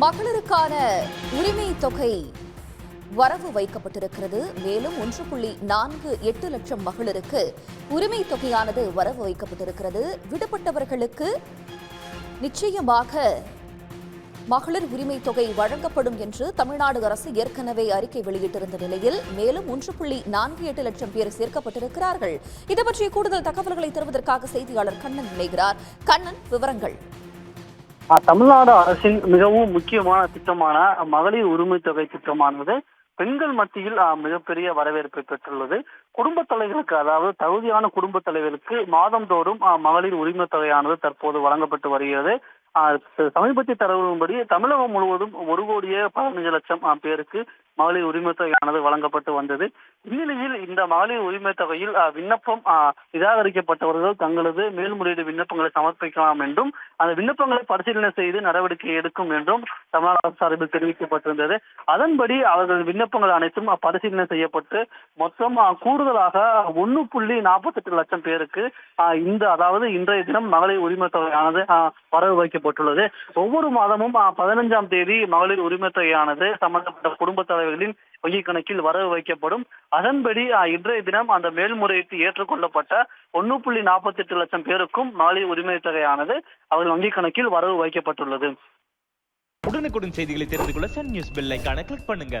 மகளிருக்கான உரிமை தொகை வரவு வைக்கப்பட்டிருக்கிறது. மேலும் ஒன்று புள்ளி நான்கு எட்டு லட்சம் மகளிருக்கு உரிமை தொகையானது வரவு வைக்கப்பட்டிருக்கிறது. விடுபட்டவர்களுக்கு நிச்சயமாக மகளிர் உரிமை தொகை வழங்கப்படும் என்று தமிழ்நாடு அரசு ஏற்கனவே அறிக்கை வெளியிட்டிருந்த நிலையில் மேலும் ஒன்று புள்ளி நான்கு எட்டு லட்சம் பேர் சேர்க்கப்பட்டிருக்கிறார்கள். இது பற்றிய கூடுதல் தகவல்களை தருவதற்காக செய்தியாளர் கண்ணன் இணைகிறார். கண்ணன் விவரங்கள். தமிழ்நாடு அரசின் மிகவும் முக்கியமான திட்டமான மகளிர் உரிமை தொகை திட்டமானது பெண்கள் மத்தியில் மிகப்பெரிய வரவேற்பை பெற்றுள்ளது. குடும்ப தலைவர்களுக்கு அதாவது தகுதியான குடும்ப தலைவர்களுக்கு மாதந்தோறும் மகளிர் உரிமை தொகையானது தற்போது வழங்கப்பட்டு வருகிறது. ஆஹ், சமீபத்திய தரவுகளின்படி தமிழகம் முழுவதும் ஒரு கோடியே பதினஞ்சு லட்சம் பேருக்கு மகளிர் உரிமை தொகையானது வழங்கப்பட்டு வந்தது. இந்நிலையில் இந்த மகளிர் உரிமை தொகையில் விண்ணப்பம் நிராகரிக்கப்பட்டவர்கள் தங்களது மேல்முறையீடு விண்ணப்பங்களை சமர்ப்பிக்கலாம் என்றும் அந்த விண்ணப்பங்களை பரிசீலனை செய்து நடவடிக்கை எடுக்கும் என்றும் தமிழ்நாடு அரசு சார்பில் தெரிவிக்கப்பட்டிருந்தது. அதன்படி அவர்கள் விண்ணப்பங்கள் அனைத்தும் பரிசீலனை செய்யப்பட்டு மொத்தம் கூடுதலாக ஒன்னு புள்ளி நாற்பத்தெட்டு லட்சம் பேருக்கு இந்த அதாவது இன்றைய தினம் மகளிர் உரிமை தொகையானது ஆஹ், வரவு வைக்கப்பட்டுள்ளது. ஒவ்வொரு மாதமும் பதினஞ்சாம் பதினைஞ்சாம் தேதி மகளிர் உரிமை தொகையானது சம்பந்தப்பட்ட குடும்ப தலைவர்களின் வங்கிக் கணக்கில் வரவு வைக்கப்படும். அதன்படி இன்றைய தினம் அந்த மேல்முறையீட்டு ஏற்றுக்கொள்ளப்பட்ட ஒன்னு புள்ளி நாற்பத்தி எட்டு லட்சம் பேருக்கும் நாளை உரிமை தொகையானது அவர்கள் வங்கிக் கணக்கில் வரவு வைக்கப்பட்டுள்ளது. உடனுக்குடன் செய்திகளை தெரிந்து கொள்ள சன் நியூஸ் பெல் ஐகானை கிளிக் பண்ணுங்க.